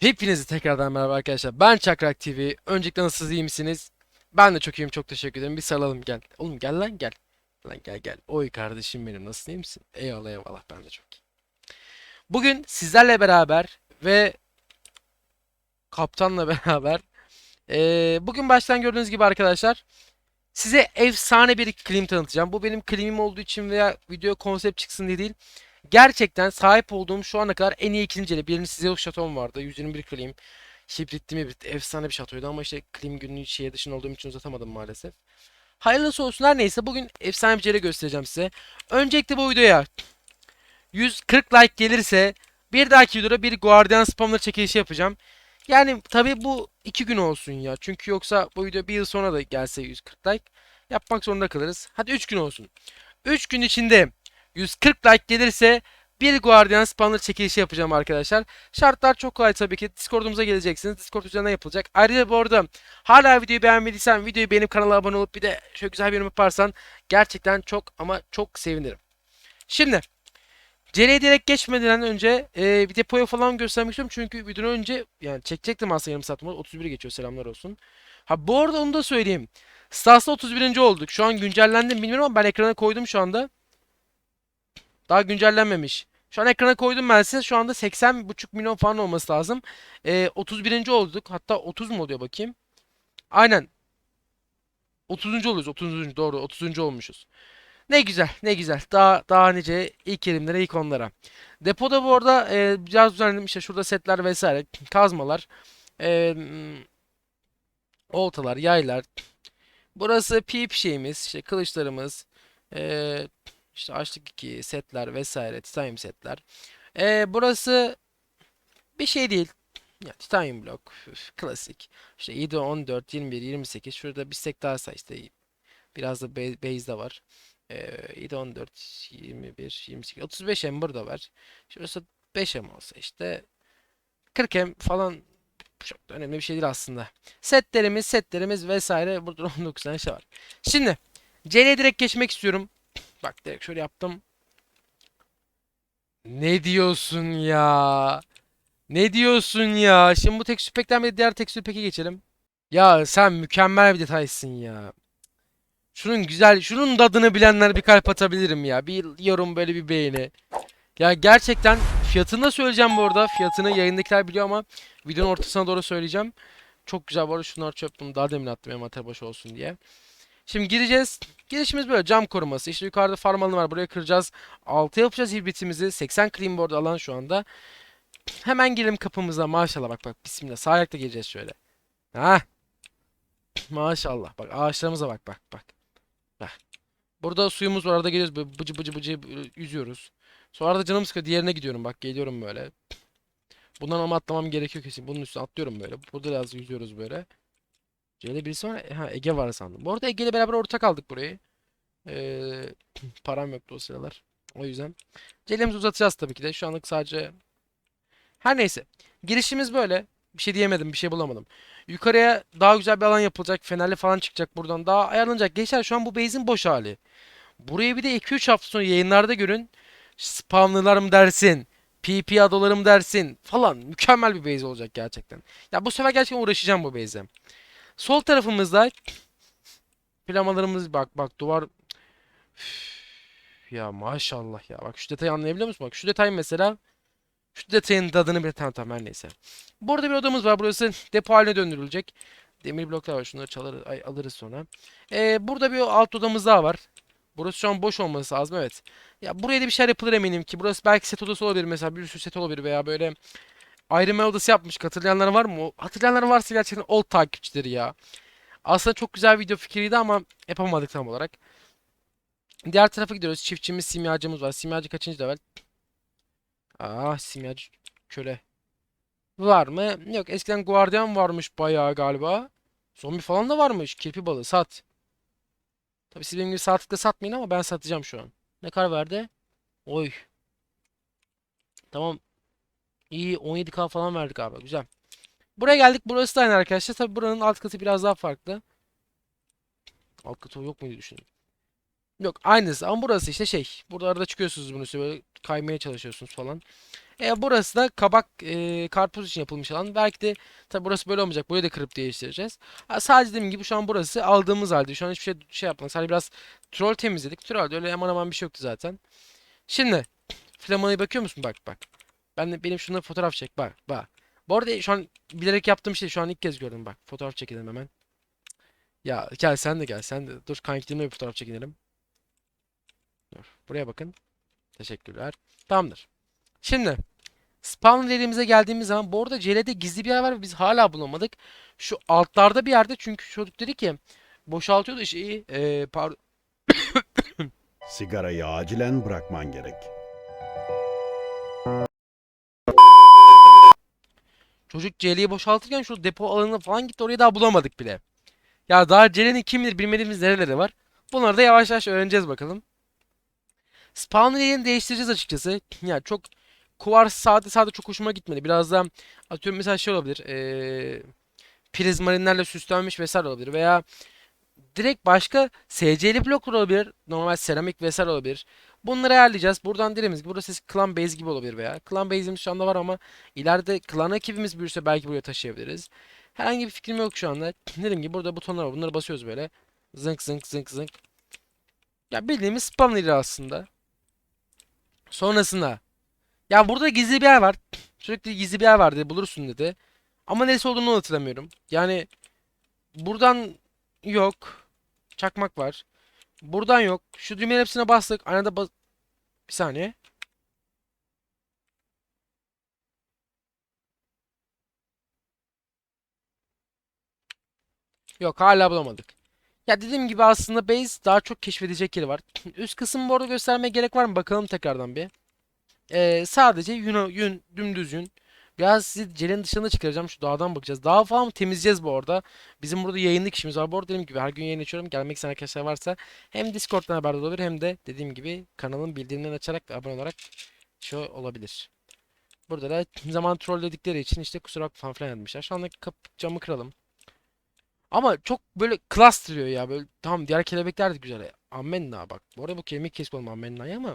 Hepinize tekrardan merhaba arkadaşlar. Ben Çakrak TV. Öncelikle nasılsınız iyi misiniz? Ben de çok iyiyim çok teşekkür ederim. Bir sarılalım gel. Oğlum gel lan gel. Lan gel gel. Oy kardeşim benim nasılsın iyi misin? Eyvallah eyvallah ben de çok iyi. Bugün sizlerle beraber ve kaptanla beraber eee, bugün baştan gördüğünüz gibi arkadaşlar size efsane bir klim tanıtacağım. Bu benim klimim olduğu için veya video konsept çıksın diye değil. Gerçekten sahip olduğum şu ana kadar en iyi ikinci eli. Birinci size şatom vardı. 121 klim. Hibritli mi efsane bir şatoydu ama işte klim günlüğü şeye dışında olduğum için uzatamadım maalesef. Hayırlısı olsun neyse bugün efsane bir cele göstereceğim size. Öncelikle bu videoya 140 like gelirse bir dahaki videoda bir Guardian spamları çekilişi yapacağım. Yani tabi bu iki gün olsun ya. Çünkü yoksa bu video bir yıl sonra da gelse 140 like yapmak zorunda kalırız. Hadi 3 gün olsun. 3 gün içinde 140 like gelirse bir Guardian spawner çekilişi yapacağım arkadaşlar. Şartlar çok kolay tabii ki. Discord'umuza geleceksiniz. Discord üzerinden yapılacak. Ayrıca bu arada hala videoyu beğenmediysen videoyu beğenip kanala abone olup bir de şöyle güzel bir yorum yaparsan gerçekten çok ama çok sevinirim. Şimdi CL'ye direkt geçmeden önce e, bir depoyu falan göstermek istiyorum. Çünkü videodan önce yani çekecektim aslında yarım saat. 31 geçiyor selamlar olsun. Ha bu arada onu da söyleyeyim. Stars'ta 31. olduk. Şu an güncellendi mi bilmiyorum ama ben ekrana koydum şu anda. Daha güncellenmemiş. Şu an ekrana koydum ben size. Şu anda 80,5 milyon falan olması lazım. Ee, 31. olduk. Hatta 30 mu oluyor bakayım. Aynen. 30. oluyoruz. 30. doğru. 30. olmuşuz. Ne güzel, ne güzel. Daha daha nice ilk elimlere, ilk onlara. Depoda bu arada e, biraz düzenledim. İşte şurada setler vesaire, kazmalar, e, oltalar, yaylar. Burası pip şeyimiz, işte kılıçlarımız, e, işte açlık 2 setler vesaire, titanium setler. E, burası bir şey değil. Ya, titanium blok, üf, klasik. İşte 7, 14, 21, 28. Şurada bir stek daha say işte. Biraz da base de var. 7, 14, 21, 28, 35 M burada var. Şurası 5 M olsa işte 40 M falan çok da önemli bir şey değil aslında. Setlerimiz, setlerimiz vesaire burada 19 tane şey var. Şimdi CL'ye direkt geçmek istiyorum. Bak direkt şöyle yaptım. Ne diyorsun ya? Ne diyorsun ya? Şimdi bu tekstür pekten bir diğer tekstür peke geçelim. Ya sen mükemmel bir detaysın ya. Şunun güzel, şunun tadını bilenler bir kalp atabilirim ya. Bir yorum böyle bir beğeni. Ya gerçekten fiyatını da söyleyeceğim bu arada. Fiyatını yayındakiler biliyor ama videonun ortasına doğru söyleyeceğim. Çok güzel bu arada şunlar çöp bunu daha demin attım envanter boş olsun diye. Şimdi gireceğiz. Girişimiz böyle cam koruması. İşte yukarıda farm alanı var. Buraya kıracağız. 6 yapacağız hibritimizi. 80 clean board alan şu anda. Hemen girelim kapımıza. Maşallah bak bak. Bismillah. Sağ ayakta gireceğiz şöyle. Ha. Maşallah. Bak ağaçlarımıza bak bak bak. Burada suyumuz var. Arada geliyoruz bıcı bıcı bıcı yüzüyoruz. Sonra da canım sıkıyor. Diğerine gidiyorum bak. Geliyorum böyle. Bundan ama atlamam gerekiyor kesin. Bunun üstüne atlıyorum böyle. Burada biraz yüzüyoruz böyle. C'de birisi var. Ha Ege var sandım. Bu arada Ege ile beraber ortak aldık burayı. Ee, param yoktu o sıralar. O yüzden. C'lerimizi uzatacağız tabii ki de. Şu anlık sadece... Her neyse. Girişimiz böyle. Bir şey diyemedim. Bir şey bulamadım. Yukarıya daha güzel bir alan yapılacak. Fenerli falan çıkacak buradan. Daha ayarlanacak. Gençler şu an bu base'in boş hali. Buraya bir de 2-3 hafta sonra yayınlarda görün. Spamlılar mı dersin? PP adoları mı dersin? Falan. Mükemmel bir base olacak gerçekten. Ya bu sefer gerçekten uğraşacağım bu base'e. Sol tarafımızda plamalarımız bak bak duvar Üf, ya maşallah ya. Bak şu detayı anlayabiliyor musun? Bak şu detay mesela şu detayın tadını bir tamam tamam her neyse. Burada bir odamız var. Burası depo haline döndürülecek. Demir bloklar var. Şunları çalar, alırız sonra. Ee, burada bir alt odamız daha var. Burası şu an boş olması lazım evet. Ya buraya da bir şeyler yapılır eminim ki. Burası belki set odası olabilir mesela. Bir sürü set olabilir veya böyle Iron Man odası yapmış. Hatırlayanlar var mı? Hatırlayanlar varsa gerçekten old takipçileri ya. Aslında çok güzel video fikriydi ama yapamadık tam olarak. Diğer tarafa gidiyoruz. Çiftçimiz, simyacımız var. Simyacı kaçıncı level? Ah simyacı köle. Var mı? Yok. Eskiden guardian varmış bayağı galiba. Zombi falan da varmış. Kirpi balığı sat. Tabii siz benim gibi saatlikte satmayın ama ben satacağım şu an. Ne kadar verdi? Oy. Tamam. İyi 17k falan verdik abi. Güzel. Buraya geldik. Burası da aynı arkadaşlar. Tabii buranın alt katı biraz daha farklı. Alt katı yok muydu düşünün. Yok aynısı ama burası işte şey. Burada arada çıkıyorsunuz üstüne böyle kaymaya çalışıyorsunuz falan. E, burası da kabak e, karpuz için yapılmış alan. Belki de tabi burası böyle olmayacak. Burayı da kırıp değiştireceğiz. Ha, sadece dediğim gibi şu an burası aldığımız halde. Şu an hiçbir şey şey yapmadık. Sadece biraz troll temizledik. Troll de öyle aman aman bir şey yoktu zaten. Şimdi Flamana'ya bakıyor musun? Bak bak. Ben de benim şunları fotoğraf çek. Bak bak. Bu arada şu an bilerek yaptığım şey şu an ilk kez gördüm bak. Fotoğraf çekelim hemen. Ya gel sen de gel sen de. Dur kankilerimle bir fotoğraf çekinelim. Dur. Buraya bakın. Teşekkürler. Tamamdır. Şimdi spawn dediğimize geldiğimiz zaman bu arada CL'de gizli bir yer var ve biz hala bulamadık. Şu altlarda bir yerde çünkü çocuk dedi ki boşaltıyordu şeyi. Ee, pardon. Sigarayı acilen bırakman gerek. Çocuk CL'yi boşaltırken şu depo alanına falan gitti orayı daha bulamadık bile. Ya daha CL'nin kim bilir bilmediğimiz nereleri var. Bunları da yavaş yavaş öğreneceğiz bakalım. Spawn yerini değiştireceğiz açıkçası. Ya çok Kuvars sade sade çok hoşuma gitmedi. Biraz da atıyorum mesela şey olabilir. Ee, prizmarinlerle süslenmiş vesaire olabilir. Veya direkt başka SC'li blok olabilir. Normal seramik vesaire olabilir. Bunları ayarlayacağız. Buradan dediğimiz gibi burası clan base gibi olabilir veya. Clan base'imiz şu anda var ama ileride clan ekibimiz büyürse belki buraya taşıyabiliriz. Herhangi bir fikrim yok şu anda. Dediğim gibi burada butonlar var. Bunları basıyoruz böyle. Zınk zınk zınk zınk. Ya bildiğimiz spam yeri aslında. Sonrasında. Ya burada gizli bir yer var. Sürekli gizli bir yer var dedi. Bulursun dedi. Ama neresi olduğunu hatırlamıyorum. Yani buradan yok. Çakmak var. Buradan yok. Şu düğmenin hepsine bastık. Aynada bas... Bir saniye. Yok hala bulamadık. Ya dediğim gibi aslında base daha çok keşfedecek yeri var. Üst kısmı bu arada göstermeye gerek var mı? Bakalım tekrardan bir. Ee, sadece yün, yün, dümdüz yün. Biraz sizi celin dışına çıkaracağım. Şu dağdan bakacağız. Dağ falan temizleyeceğiz bu arada. Bizim burada yayınlık işimiz var. Bu arada dediğim gibi her gün yayın açıyorum. Gelmek isteyen arkadaşlar varsa hem Discord'dan haberdar olabilir hem de dediğim gibi kanalın bildirimlerini açarak abone olarak şey olabilir. Burada da zaman trolledikleri için işte kusura bakma falan filan yazmışlar. Şu anda kapı camı kıralım. Ama çok böyle klas ya. Böyle tamam diğer kelebekler de güzel. Amenna bak. Bu arada bu kelimeyi kesip olma Amenna'yı ama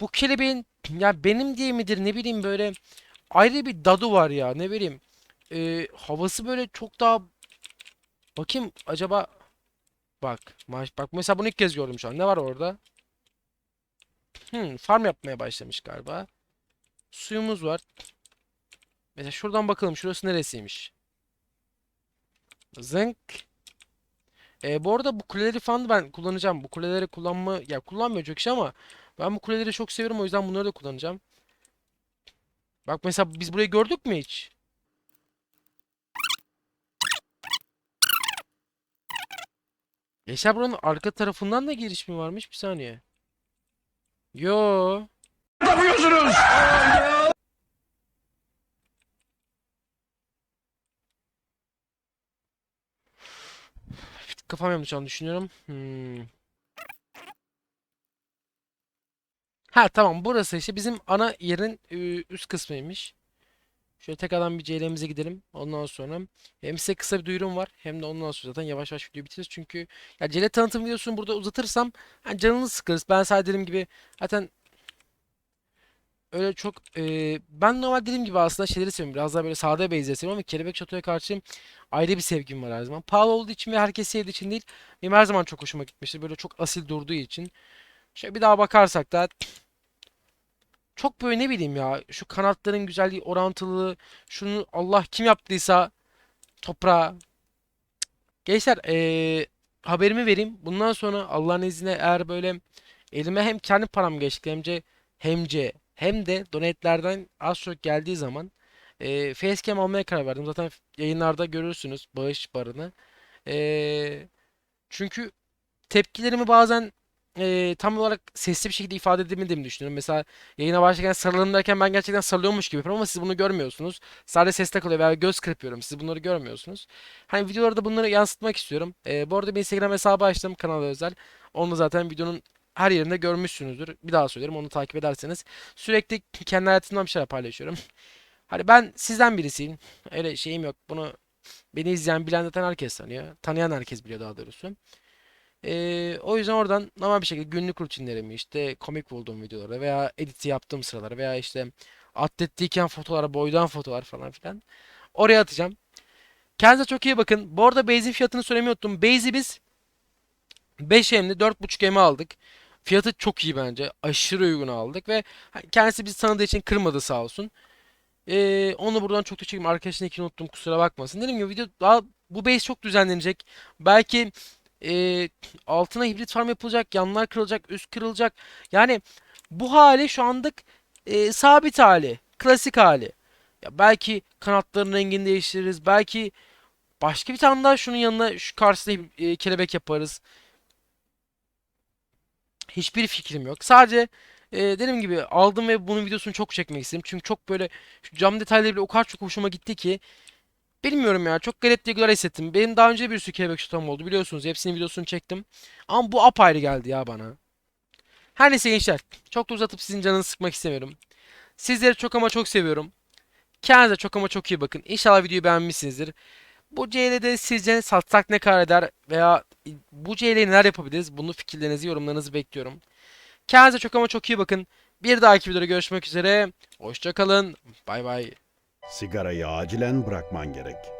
bu kelebeğin ya benim diye midir ne bileyim böyle ayrı bir dadı var ya ne bileyim Ee, havası böyle çok daha bakayım acaba bak maaş bak mesela bunu ilk kez gördüm şu an ne var orada hmm, farm yapmaya başlamış galiba suyumuz var mesela şuradan bakalım şurası neresiymiş zınk ee, bu arada bu kuleleri falan ben kullanacağım bu kuleleri kullanma ya kullanmıyor çok kişi ama ben bu kuleleri çok seviyorum o yüzden bunları da kullanacağım Bak mesela biz burayı gördük mü hiç? Gençler buranın arka tarafından da giriş mi varmış? Bir saniye. Yo. Kafam yanlış an düşünüyorum. Hmm. Ha tamam burası işte bizim ana yerin üst kısmıymış. Şöyle tekrardan bir CL'mize gidelim. Ondan sonra hem size kısa bir duyurum var hem de ondan sonra zaten yavaş yavaş videoyu bitiririz. Çünkü ya CL tanıtım videosunu burada uzatırsam hani canınız sıkılır. Ben sadece dediğim gibi zaten öyle çok e, ben normal dediğim gibi aslında şeyleri seviyorum. Biraz daha böyle sade base seviyorum ama Kelebek Çato'ya karşı ayrı bir sevgim var her zaman. Pahalı olduğu için ve herkes sevdiği için değil. Benim her zaman çok hoşuma gitmiştir. Böyle çok asil durduğu için. Şöyle bir daha bakarsak da çok böyle ne bileyim ya şu kanatların güzelliği orantılılığı şunu Allah kim yaptıysa toprağa gençler eee, haberimi vereyim bundan sonra Allah'ın izniyle eğer böyle elime hem kendi param geçti hem de hem de donate'lerden az çok geldiği zaman eee facecam almaya karar verdim zaten yayınlarda görürsünüz bağış barını Eee, çünkü tepkilerimi bazen eee, tam olarak sesli bir şekilde ifade edemediğimi düşünüyorum. Mesela yayına başlarken sarılalım derken ben gerçekten sarılıyormuş gibi yapıyorum ama siz bunu görmüyorsunuz. Sadece seste kalıyor veya göz kırpıyorum. Siz bunları görmüyorsunuz. Hani videolarda bunları yansıtmak istiyorum. Eee, bu arada bir Instagram hesabı açtım kanala özel. Onu zaten videonun her yerinde görmüşsünüzdür. Bir daha söylerim onu takip ederseniz. Sürekli kendi hayatımdan bir şeyler paylaşıyorum. Hani ben sizden birisiyim. Öyle şeyim yok. Bunu beni izleyen bilen zaten herkes tanıyor. Tanıyan herkes biliyor daha doğrusu. Ee, o yüzden oradan normal bir şekilde günlük rutinlerimi işte komik bulduğum videoları veya editi yaptığım sıraları veya işte atletteyken fotoğraflar, boydan fotoğraflar falan filan oraya atacağım. Kendinize çok iyi bakın. Bu arada Base'in fiyatını söylemeyi unuttum. Base'i biz 5 M'li 4.5 M'i aldık. Fiyatı çok iyi bence. Aşırı uygun aldık ve kendisi bizi tanıdığı için kırmadı sağ olsun. Ee, onu buradan çok teşekkür ederim. Arkadaşın ikini unuttum kusura bakmasın. Dediğim gibi video daha bu base çok düzenlenecek. Belki e, altına hibrit farm yapılacak, yanlar kırılacak, üst kırılacak. Yani bu hali şu anlık e, sabit hali, klasik hali. Ya belki kanatların rengini değiştiririz. Belki başka bir tane daha şunun yanına şu karşısına e, kelebek yaparız. Hiçbir fikrim yok. Sadece e, dediğim gibi aldım ve bunun videosunu çok çekmek istedim. Çünkü çok böyle şu cam detayları bile o kadar çok hoşuma gitti ki. Bilmiyorum ya çok garip duygular hissettim. Benim daha önce bir sürü kelebek şutam oldu biliyorsunuz. Hepsinin videosunu çektim. Ama bu apayrı geldi ya bana. Her neyse gençler. Çok da uzatıp sizin canınızı sıkmak istemiyorum. Sizleri çok ama çok seviyorum. Kendinize çok ama çok iyi bakın. İnşallah videoyu beğenmişsinizdir. Bu CL'de sizce satsak ne kadar eder veya bu CL'ye neler yapabiliriz? Bunu fikirlerinizi, yorumlarınızı bekliyorum. Kendinize çok ama çok iyi bakın. Bir dahaki videoda görüşmek üzere. Hoşçakalın. Bay bay. Sigarayı acilen bırakman gerek.